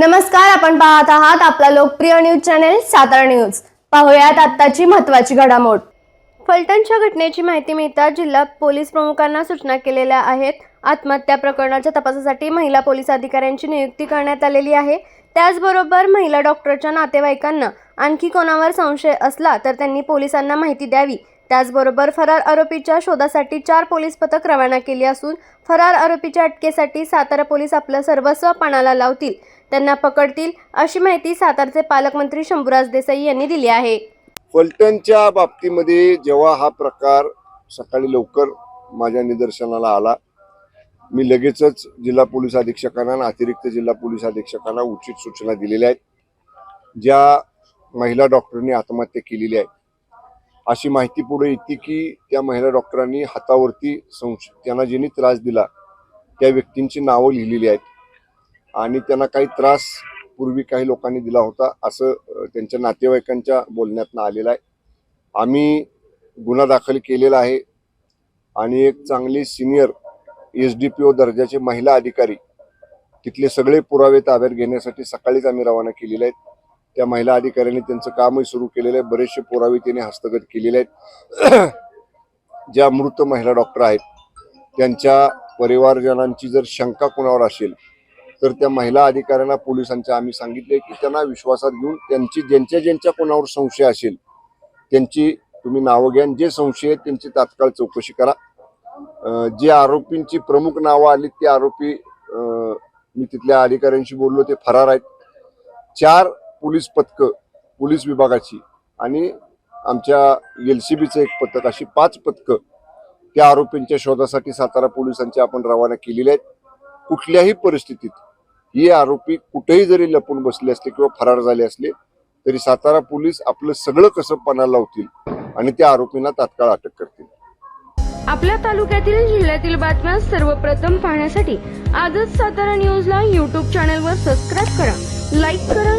नमस्कार आपण पाहत आहात आपला लोकप्रिय न्यूज चॅनेल सातारा न्यूज. पाहूयात आत्ताची महत्वाची घडामोड. फलटणच्या घटनेची माहिती मिळताच जिल्हा पोलीस प्रमुखांना सूचना केलेल्या आहेत. आत्महत्या प्रकरणाच्या तपासासाठी महिला पोलीस अधिकाऱ्यांची नियुक्ती करण्यात आलेली आहे. त्याचबरोबर महिला डॉक्टरच्या नातेवाईकांना आणखी कोणावर संशय असला तर त्यांनी पोलिसांना माहिती द्यावी. त्याचबरोबर फरार आरोपीच्या शोधासाठी चार पोलीस पथक रवाना केली असून फरार आरोपीच्या अटकेसाठी सातारा पोलीस आपलं सर्वस्व पणाला लावतील. त्यांना पकडतील अशी माहिती सातारचे पालकमंत्री शंभूराज देसाई यांनी दिली आहे. फलटणच्या बाबतीमध्ये जेव्हा हा प्रकार सकाळी लवकर माझ्या निदर्शनाला आला मी लगेचच जिल्हा पोलीस अधीक्षकांना आणि अतिरिक्त जिल्हा पोलीस अधीक्षकांना उचित सूचना दिलेल्या आहेत. ज्या महिला डॉक्टरनी आत्महत्या केलेली आहे अशी माहिती पुढे येते की त्या महिला डॉक्टरांनी हातावरती संश त्यांना ज्यांनी त्रास दिला त्या व्यक्तींची नावं लिहिलेली आहेत. आणि त्यांना काही त्रास पूर्वी काही लोकांनी दिला होता असं त्यांच्या नातेवाईकांच्या बोलण्यातनं आलेलं आहे. आम्ही गुन्हा दाखल केलेला आहे आणि एक चांगली senior S D P O दर्जाचे महिला अधिकारी तिथले सगळे पुरावे ताब्यात घेण्यासाठी सकाळीच आम्ही रवाना केलेले आहेत. त्या महिला अधिकाऱ्यांनी त्यांचं कामही सुरू केलेलं आहे. बरेचसे पुरावे त्यांनी हस्तगत केलेले आहेत. ज्या मृत महिला डॉक्टर आहेत त्यांच्या परिवारजनांची जर शंका कोणावर असेल तर त्या महिला अधिकाऱ्यांना पोलिसांच्या आम्ही सांगितले की त्यांना विश्वासात घेऊन त्यांची ज्यांच्या ज्यांच्या कोणावर संशय असेल त्यांची तुम्ही नावं घ्या जे संशय आहेत त्यांची तात्काळ चौकशी करा. जे आरोपींची प्रमुख नावं आली ते आरोपी मी तिथल्या अधिकाऱ्यांशी बोललो ते फरार आहेत. चार पोलीस पथक पोलीस विभागाची आणि आमच्या एल सी बीचं एक पथक अशी पाच पथकं त्या आरोपींच्या शोधासाठी सातारा पोलिसांची आपण रवाना केलेली आहेत. कुठल्याही परिस्थितीत हे आरोपी कुठेही जरी लपून बसले असले किंवा फरार झाले असले तरी सातारा पोलीस आपलं सगळं कसं पणाला लावतील आणि त्या आरोपींना तात्काळ अटक करतील. आपल्या तालुक्यातील जिल्ह्यातील बातम्या सर्वप्रथम पाहण्यासाठी आजच सातारा न्यूजला यूट्यूब चॅनलवर सबस्क्राईब करा. लाईक करा